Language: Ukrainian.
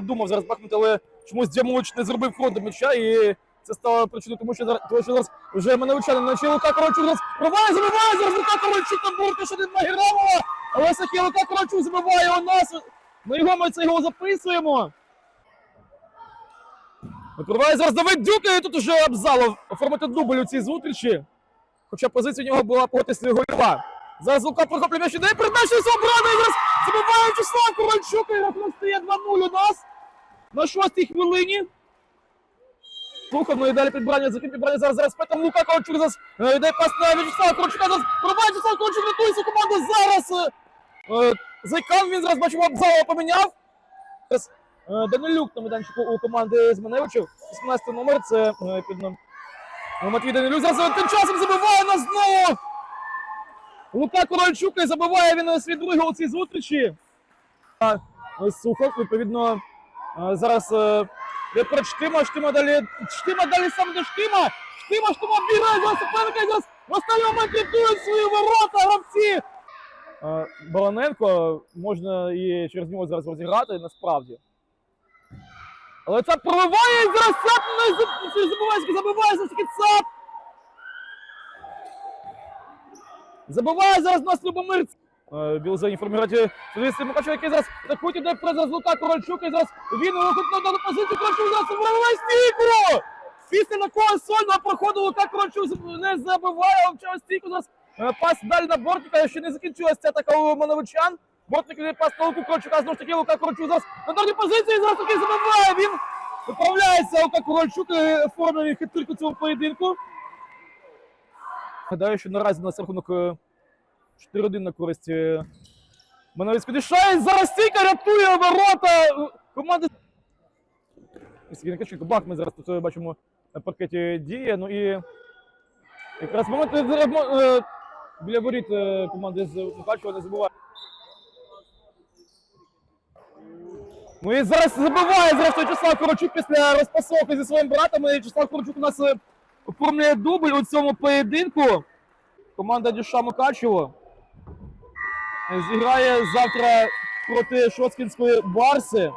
думав зараз Бахмут, але чомусь Дямович не зробив фронтом м'яча і це стало причиною, тому що зараз, тому що зараз вже Маневичани наче Лука Корольчук зараз пробиває, забиває зараз Лука Корольчук на борти, що на Герамова, але Сахі Лука Корольчук забиває у нас. Ми його ми цей гол записуємо. Випливає зараз Давид Дюка, і тут уже Абзалов оформити дубль у цій зустрічі. Хоча позиція у нього була проти гольова. Зараз Лука прохоплює м'яч, іде передача з оборони, зараз забиває Вячеслав Корольчук, і рахунок стає 2-0 у нас на шостій хвилині. Слухав, ну і далі підбрання, за підбрання зараз, зараз Петр Лука Корольчук зараз е, йде пас на Вячеслава Корольчука, зараз пробиває Вячеслав Корольчук, рятується команда зараз. е, е, Зайкан він зараз бачимо, Абзалова поміняв. Зараз Данилюк на майданчику у команди Зманевичів. 18 номер, це під Ну, Матвій Данилюк зараз тим часом забиває нас знову. Лука Корольчук і забиває він свій другий у цій зустрічі. Е, Сухов, відповідно, зараз перед Штима, Штима далі, Штима далі сам до Штима. Штима, Штима бігає за суперника зараз в останній момент рятують свої ворота гравці. Баланенко можна і через нього зараз розіграти насправді. Але це прориває і зараз цап не забиває, забиває за таки цап. Забиває зараз нас Любомир. Е, Білзені формувати позиції Мукачева, який зараз атакують, іде вперед зараз Лука Корольчук, і зараз він виходить на дану позицію, Корольчук зараз вирває стійку! Після такого сольного проходу Лука Корольчук не забиває, а через стійку зараз е, пас далі на Бортника, ще не закінчилася ця атака у Мановичан. Бортник іде пас на Луку Корольчука, знову ж таки Лука Корольчук зараз на даній позиції, зараз таки забиває, він виправляється Лука Корольчук, оформлює хитрик у поєдинку. Гадаю, що наразі у нас рахунок е, 4-1 на користь е, Мановицького Зараз стійка рятує ворота е, Каченко, бак ми зараз тут е, бачимо на паркеті діє. Ну і якраз момент е, е, біля воріт е, команди з Мукачева не забуває. Ну і зараз забиває зараз Вячеслав Корочук після розпасовки зі своїм братом. І Вячеслав Корочук у нас оформлює дубль у цьому поєдинку. Команда Дюша Мукачево зіграє завтра проти Шоцкінської Барси.